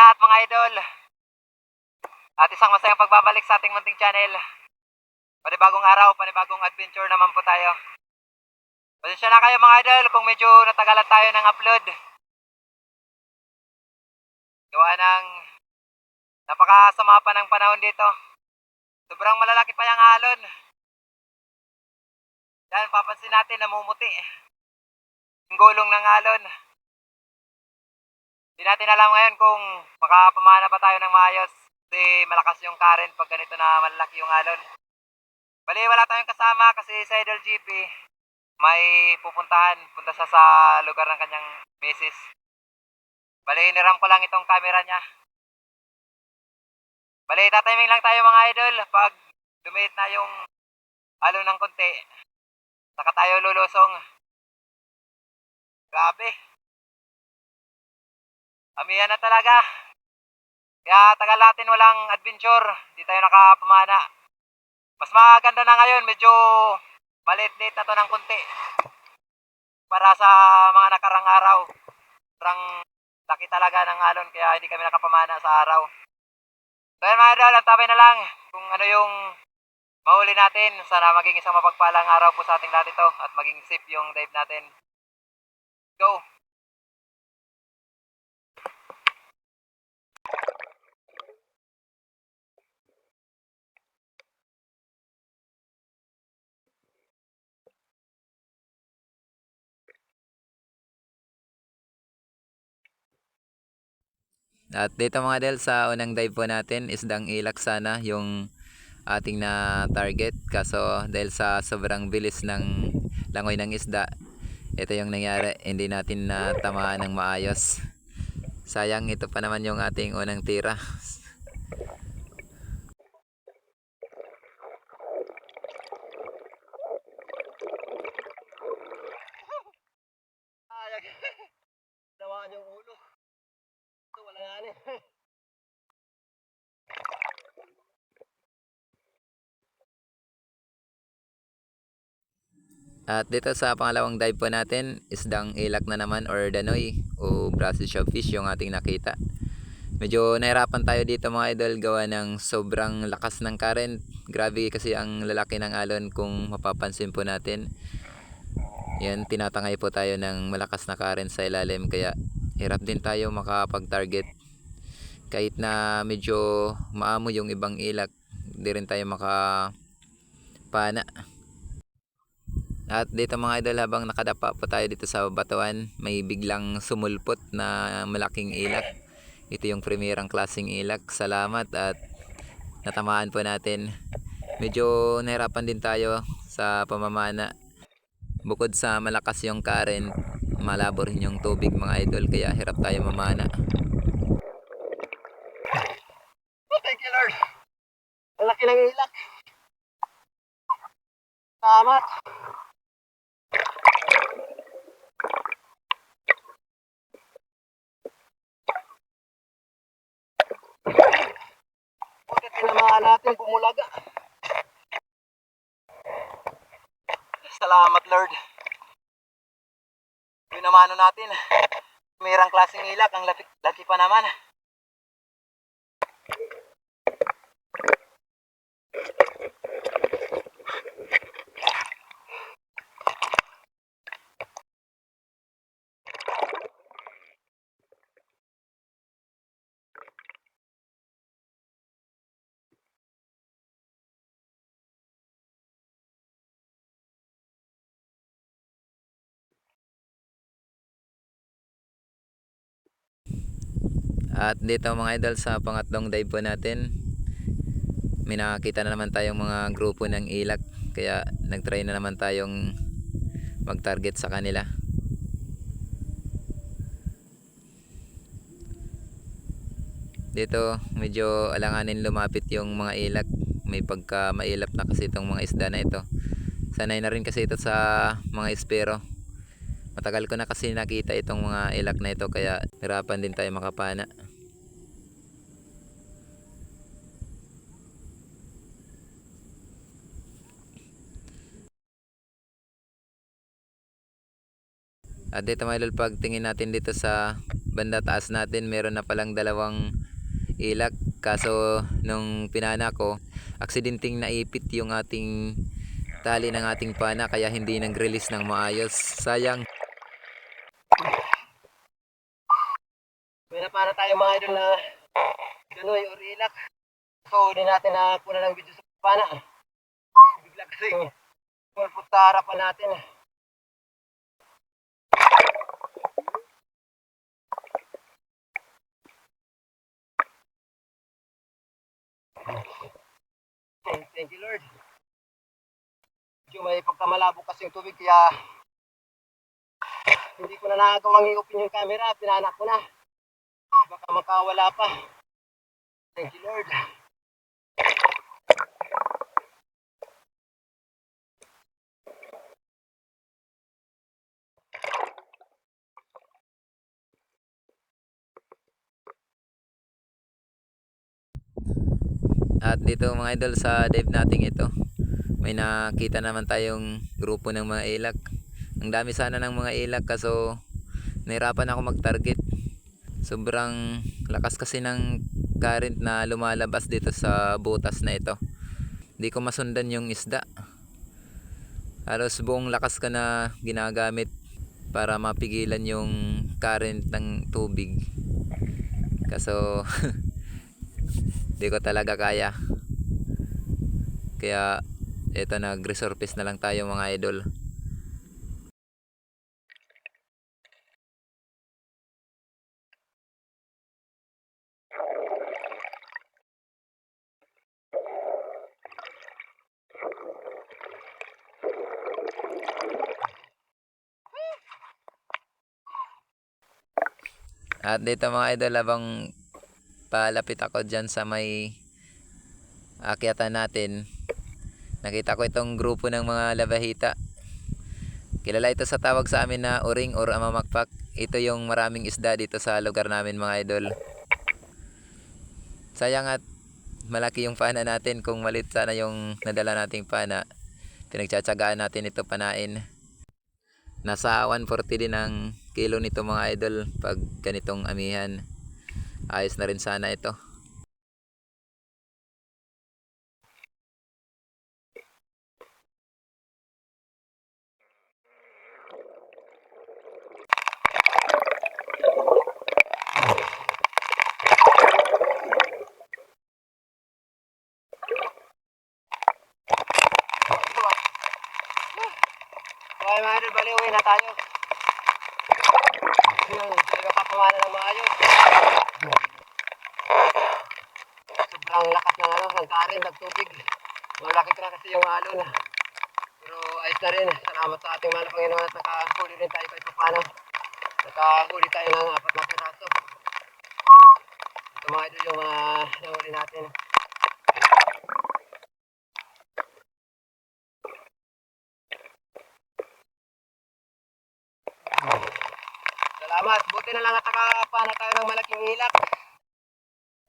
lahat mga idol. At isang masayang pagbabalik sa ating munting channel. Panibagong araw, panibagong adventure naman po tayo. Pasensya na kayo mga idol kung medyo natagalan tayo ng upload. Gawa ng napakasama pa ng panahon dito. Sobrang malalaki pa yung alon. Yan, papansin natin, namumuti. Yung gulong ng alon. Hindi natin alam ngayon kung makapamana pa tayo ng maayos. Kasi malakas yung current pag ganito na malalaki yung alon. Bali, wala tayong kasama kasi sa Idol GP, may pupuntahan. Punta siya sa lugar ng kanyang misis. Bali, niram ko lang itong camera niya. Bali, tatiming lang tayo mga idol pag dumit na yung alon ng konti. Saka tayo lulusong. Grabe. Amihan na talaga. Kaya tagal natin walang adventure. Di tayo nakapamana. Mas maganda na ngayon. Medyo maliit-liit na to ng konti. Para sa mga nakarang araw. Sobrang laki talaga ng alon kaya hindi kami nakapamana sa araw. So yun mga idol, antabay na lang kung ano yung mahuli natin. Sana maging isang mapagpalang araw po sa ating lahat ito at maging safe yung dive natin. Go! At dito mga del sa unang dive po natin isdang ilak sana yung ating na target. Kaso dahil sa sobrang bilis ng langoy ng isda ito yung nangyari. Hindi natin na tamaan ng maayos. Sayang ito pa naman yung ating unang tira Ayag. Namaan yung ulo. Ito, wala nga ni. At dito sa pangalawang dive po natin, isdang ilak na naman or danoy o Brazil shellfish yung ating nakita. Medyo nahirapan tayo dito mga idol gawa ng sobrang lakas ng current. Grabe kasi ang lalaki ng alon kung mapapansin po natin. Yan, tinatangay po tayo ng malakas na current sa ilalim kaya hirap din tayo makapag-target. Kahit na medyo maamo yung ibang ilak, di rin tayo makapana. At dito mga idol habang nakadapa po tayo dito sa batuan, may biglang sumulpot na malaking ilak. Ito yung primerang klaseng ilak. Salamat at natamaan po natin. Medyo nahirapan din tayo sa pamamana. Bukod sa malakas yung current, malabo rin yung tubig mga idol kaya hirap tayo mamana. Oh, thank you, Lord. Ang laki ng ilak. Salamat. Natin bumulaga? Salamat, Lord. Pinamano natin. Mayroong klaseng ilak, ang laki, laki pa naman. At dito mga idol sa pangatlong dive po natin, may nakakita na naman tayong mga grupo ng ilak. Kaya nagtry na naman tayong mag-target sa kanila. Dito medyo alanganin lumapit yung mga ilak. May pagka mailap na kasi itong mga isda na ito. Sanay na rin kasi ito sa mga espero. Matagal ko na kasi nakita itong mga ilak na ito kaya hirapan din tayo makapana. At dito mga idol, pag natin dito sa banda taas natin, meron na palang dalawang ilak. Kaso nung pinana ko, aksidenteng naipit yung ating tali ng ating pana kaya hindi nag-release ng maayos. Sayang. May napara tayo mga idol na ganoy or ilak. So, hindi natin na kuna ng video sa pana. Bigla kasing pulpot sa harapan natin. Thank, you Lord. Medyo may pagkamalabo kasi yung tubig kaya hindi ko na nagawang i-open yung camera. Pinanak ko na. Baka makawala pa. Thank you, Lord. At dito mga idol sa dive natin ito, may nakita naman tayong grupo ng mga ilak. Ang dami sana ng mga ilak kaso nahirapan ako mag-target. Sobrang lakas kasi ng current na lumalabas dito sa butas na ito. Hindi ko masundan yung isda. Halos buong lakas ka na ginagamit para mapigilan yung current ng tubig. Kaso Di ko talaga kaya. Kaya eto nag-resurface na lang tayo mga idol. At dito mga idol habang palapit ako dyan sa may akyatan natin. Nakita ko itong grupo ng mga labahita. Kilala ito sa tawag sa amin na uring or amamakpak. Ito yung maraming isda dito sa lugar namin mga idol. Sayang at malaki yung pana natin kung malit sana yung nadala nating pana. Pinagtsatsagaan natin ito panain. Nasa 140 din ang kilo nito mga idol pag ganitong amihan ayos na rin sana ito. Okay, mga idol, bali, uwi na tayo. Yun, talaga kapamana ng maayos. Sobrang lakas ng ano, ng karin, ng tubig. Malaki na kasi yung alon. Pero ayos na rin. Salamat sa ating mahal na Panginoon at nakahuli rin tayo kahit paano. Nakahuli tayo ng apat na piraso. Ito mga idol yung mga nahuli natin. Salamat. Buti na lang at nakapana tayo ng malaking ilak.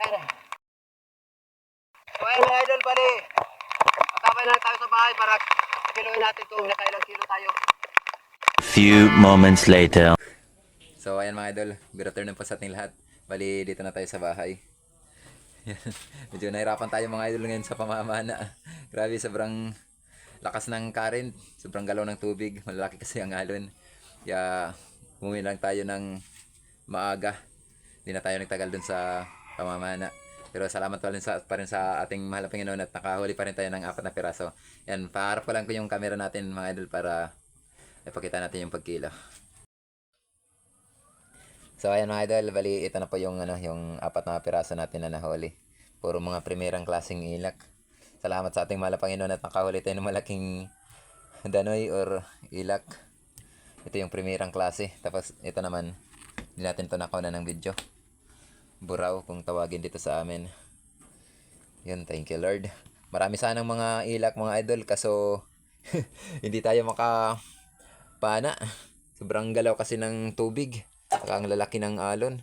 Ayan. So ayun mga idol, bali. Matapay na lang tayo sa bahay para kiloin natin kung nakailang kilo tayo. Few moments later. So ayan mga idol, good afternoon po sa ating lahat. Bali dito na tayo sa bahay. Medyo nahirapan tayo mga idol ngayon sa pamamana. Grabe, sobrang lakas ng current, sobrang galaw ng tubig, malalaki kasi ang alon. Kaya umuwi lang tayo ng maaga. Hindi na tayo nagtagal dun sa pamamana. Pero salamat pa rin sa, pa rin sa ating mahal na Panginoon at nakahuli pa rin tayo ng apat na piraso. Yan, paharap ko lang ko yung camera natin mga idol para ipakita natin yung pagkilo. So ayan mga idol, bali ito na po yung ano, yung apat na piraso natin na nahuli. Puro mga primerang klaseng ilak. Salamat sa ating mahal na Panginoon at nakahuli tayo ng malaking danoy or ilak. Ito yung primerang klase. Tapos ito naman, hindi natin ito nakuha ng video. Buraw kung tawagin dito sa amin. Yun, thank you Lord. Marami sanang mga ilak mga idol kaso hindi tayo maka pana. Sobrang galaw kasi ng tubig. Saka ang lalaki ng alon.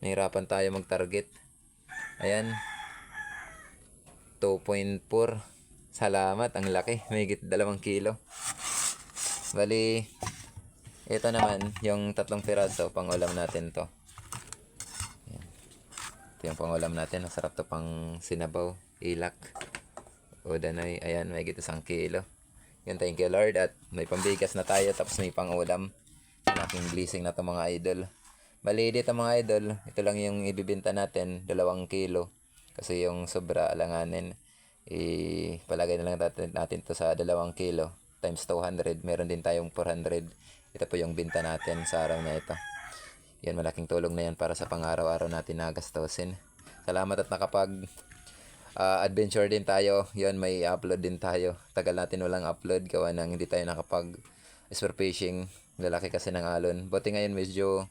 Nahirapan tayo mag-target. Ayan. 2.4. Salamat, ang laki. May higit dalawang kilo. Bali, Ito naman, yung tatlong piraso, pang ulam natin to. Yan. Ito yung pang ulam natin. Masarap to pang sinabaw, ilak. O danoy, ayan, may gito isang kilo. Yun, thank you Lord. At may pambigas na tayo, tapos may pang ulam. Yung aking blessing na to mga idol. Bali dito mga idol, ito lang yung ibibinta natin, dalawang kilo. Kasi yung sobra alanganin, ipalagay na lang natin, natin to sa dalawang kilo times 200. Meron din tayong 400. Ito po yung binta natin sa araw na ito. Yan, malaking tulong na yan para sa pang-araw-araw natin na gastusin. Salamat at nakapag ah, adventure din tayo. Yun, may upload din tayo. Tagal natin walang upload. Gawa ng hindi tayo nakapag spear fishing. Lalaki kasi ng alon. Buti ngayon medyo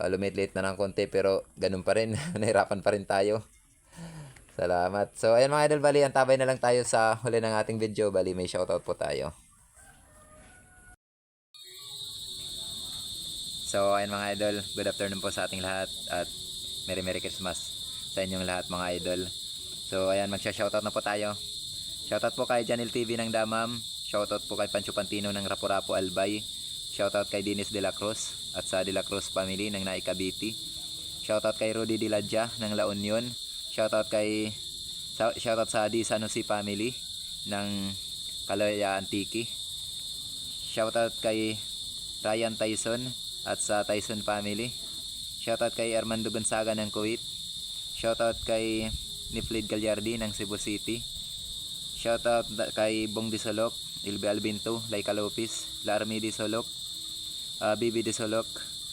uh, lumit-late na ng konti pero ganun pa rin. Nahirapan pa rin tayo. Salamat. So, ayan mga idol, bali, antabay na lang tayo sa huli ng ating video. Bali, may shoutout po tayo. So, ayan mga idol, good afternoon po sa ating lahat at Merry Merry Christmas sa inyong lahat mga idol. So, ayan, magsha-shoutout na po tayo. Shoutout po kay Janil TV ng Damam. Shoutout po kay Pancho Pantino ng Rapu-Rapu Albay. Shoutout kay Dinis De La Cruz at sa De La Cruz family ng Naikabiti. Shoutout kay Rudy Diladja ng La Union. Shoutout kay shoutout sa Di Sanusi family ng Kaloya Antiki. Shoutout kay Ryan Tyson at sa Tyson family. Shoutout kay Armando Gonzaga ng Kuwait. Shoutout kay Niflid Gallardi ng Cebu City. Shoutout kay Bong Disolok, Ilbe Albinto, Laika Lopez, Larmi Disolok, uh, Bibi Disolok,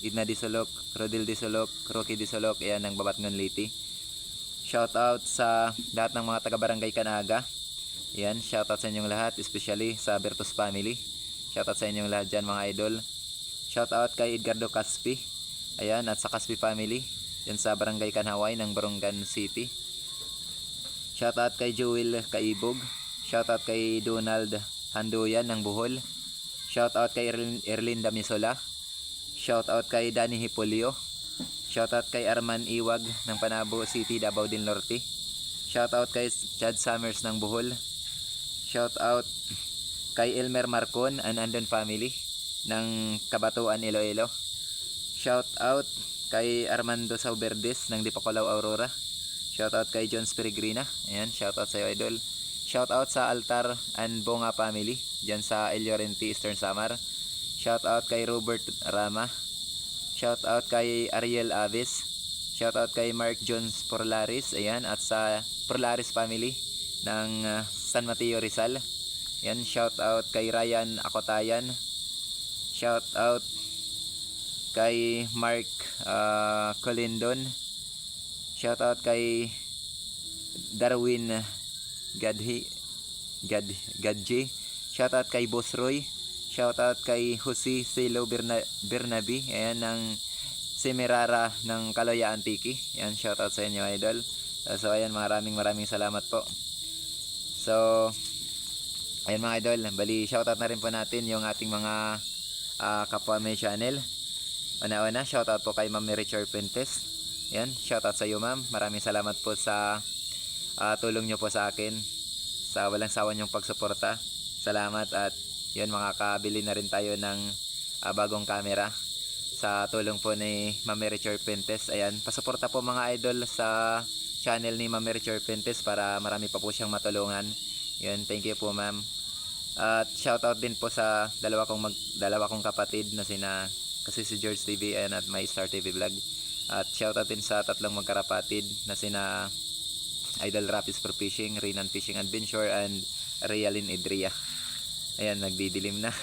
Idna Disolok, Rodil Disolok, Rocky Disolok, ayan ng Babatngon Liti. Shoutout sa lahat ng mga taga-barangay Kanaga. Yan, shoutout sa inyong lahat, especially sa Bertos family. Shoutout sa inyong lahat dyan mga idol. Shoutout kay Edgardo Caspi. Ayan, at sa Caspi family. Yan sa Barangay Kanaway ng Barongan City. Shoutout kay Joel Kaibog. Shoutout kay Donald Handuyan ng Bohol. Shoutout kay Erlin, Erlinda Misola. Shoutout kay Danny Hipolio. Shoutout kay Arman Iwag ng Panabo City, Davao del Norte. Shoutout kay Chad Summers ng Bohol. Shoutout kay Elmer Marcon and Andon family ng Kabatuan Iloilo. Shoutout kay Armando Sauberdes ng Dipakolaw Aurora. Shoutout kay John Peregrina. Ayan, shoutout sa iyo idol. Shoutout sa Altar and Bonga family diyan sa El Llorente, Eastern Samar. Shoutout kay Robert Rama. Shoutout kay Ariel Aves. Shoutout kay Mark Jones Porlaris. Ayan, at sa Porlaris family ng uh, San Mateo Rizal. Yan, shoutout kay Ryan Akotayan. Shoutout kay Mark uh, Colindon. Shoutout kay Darwin Gadhi Gad Gadji. Shoutout kay Boss Roy. Shoutout kay Jose Silo Berna, Bernabi. Ayan ng Semirara ng Kaloya Antiki. Ayan, shoutout sa inyo idol. Uh, so ayan, maraming maraming salamat po. So, ayan mga idol, bali shoutout na rin po natin yung ating mga ah, kapwa may channel. Una-una, shoutout po kay Ma'am Mary Charpentes. Ayan, shoutout sa iyo ma'am. Maraming salamat po sa ah, tulong nyo po sa akin. Sa walang sawa nyong pagsuporta. Salamat at yun, makakabili na rin tayo ng ah, bagong camera sa tulong po ni Ma'am Mary Charpentes. Ayan, pasuporta po mga idol sa channel ni Ma'am Mary Charpentes para marami pa po siyang matulungan. Yun, thank you po ma'am. At shoutout din po sa dalawa kong mag, dalawa kong kapatid na sina kasi si George TV ayan, at My Star TV Vlog. At shoutout din sa tatlong magkarapatid na sina Idol Rapis for Fishing, Rinan Fishing Adventure, and Realin Idria. Ayan, nagdidilim na.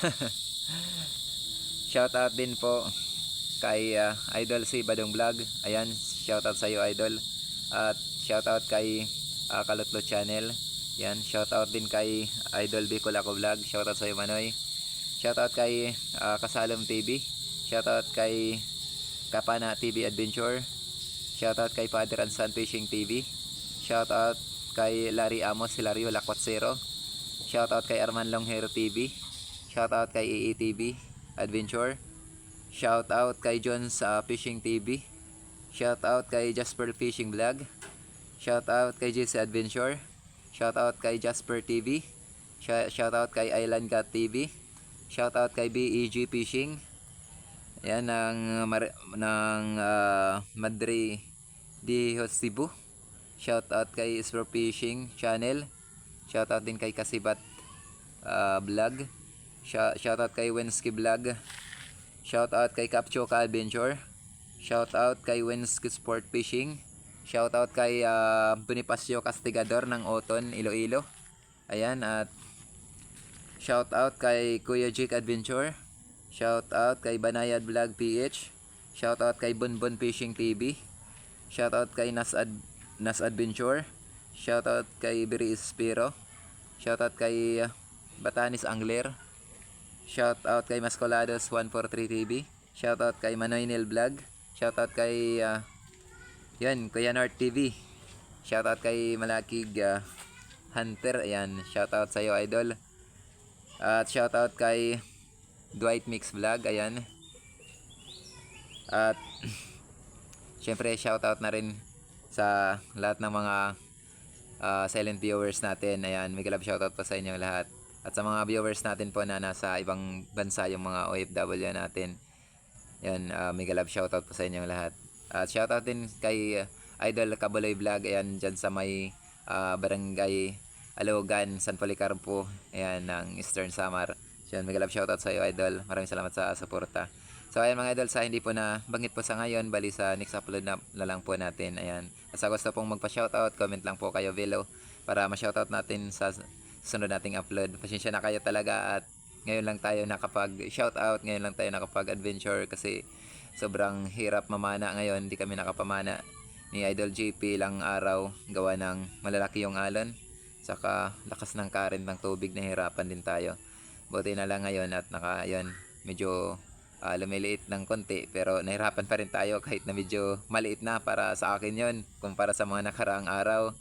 shoutout din po kay ah, Idol si Badong Vlog. Ayan, shoutout sa iyo Idol. At shoutout kay ah, Kalutlo Channel. Yan, shoutout din kay Idol Bicol Ako Vlog. Shoutout sa iyo Manoy. Shoutout kay ah, Kasalom TV. Shoutout kay Kapana TV Adventure. Shoutout kay Father and Son Fishing TV. Shoutout kay Larry Amos Hilario Lakwatsero. Shoutout kay Arman Longhero TV. Shoutout kay EETV Adventure. Shoutout kay John sa Fishing TV. Shoutout kay Jasper Fishing Vlog. Shoutout kay JC Adventure. Shoutout kay Jasper TV. Sh- Shoutout kay Island Cat TV. Shoutout kay BEG Fishing. Ayan, ng, ng ah, Madre de Cebu. Shout out kay Explore Fishing Channel. Shout out din kay Kasibat ah, Vlog. Shout, shout out kay Wensky Vlog. Shout out kay Kapchoka Adventure. Shout out kay Wensky Sport Fishing. Shout out kay ah, Bonifacio Castigador ng Oton, Iloilo. Ayan at shout out kay Kuya Jake Adventure. Shout out kay Banayad Vlog PH. Shout out kay Bonbon Fishing TV. Shout out kay Nas, Ad, Nas Adventure. Shout out kay Biri Spiro. Shout out kay uh, Batanis Angler. Shout out kay Mascolados 143 TV. Shout out kay Manoy Nil Vlog. Shout out kay uh, yan, Kuya North TV. Shout out kay Malakig uh, Hunter. Ayan, shout out sa iyo idol. At shout out kay Dwight Mix Vlog, ayan. At syempre shoutout na rin sa lahat ng mga ah, silent viewers natin. Ayan, may love shoutout po sa inyo lahat. At sa mga viewers natin po na nasa ibang bansa yung mga OFW natin. Ayan, uh, may love shoutout po sa inyo lahat. At shoutout din kay ah, Idol Kabuloy Vlog, ayan, dyan sa may ah, barangay Alogan, San Policarpo, ayan, ng Eastern Samar. So, yun, mega love shoutout sa iyo, idol. Maraming salamat sa suporta. So, ayan mga idol, sa hindi po na banggit po sa ngayon, bali sa next upload na, na lang po natin. Ayan. At sa gusto pong magpa-shoutout, comment lang po kayo below para ma-shoutout natin sa sunod nating upload. Pasensya na kayo talaga at ngayon lang tayo nakapag-shoutout, ngayon lang tayo nakapag-adventure kasi sobrang hirap mamana ngayon. Hindi kami nakapamana. Ni Idol JP lang araw gawa ng malalaki yung alon saka lakas ng current ng tubig nahirapan din tayo. Buti na lang ngayon at naka yun, medyo ah, lumiliit ng konti pero nahirapan pa rin tayo kahit na medyo maliit na para sa akin yon kumpara sa mga nakaraang araw.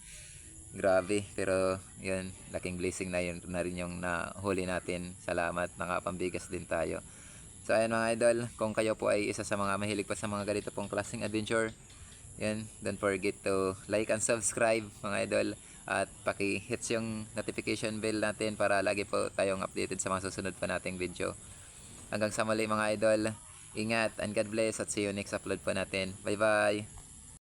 Grabe pero yun laking blessing na yun na rin yung nahuli natin. Salamat nakapambigas din tayo so ayan mga idol kung kayo po ay isa sa mga mahilig pa sa mga ganito pong klaseng adventure yan, don't forget to like and subscribe mga idol at paki-hits yung notification bell natin para lagi po tayong updated sa mga susunod pa nating video. Hanggang sa muli mga idol, ingat and God bless at see you next upload po natin. Bye bye!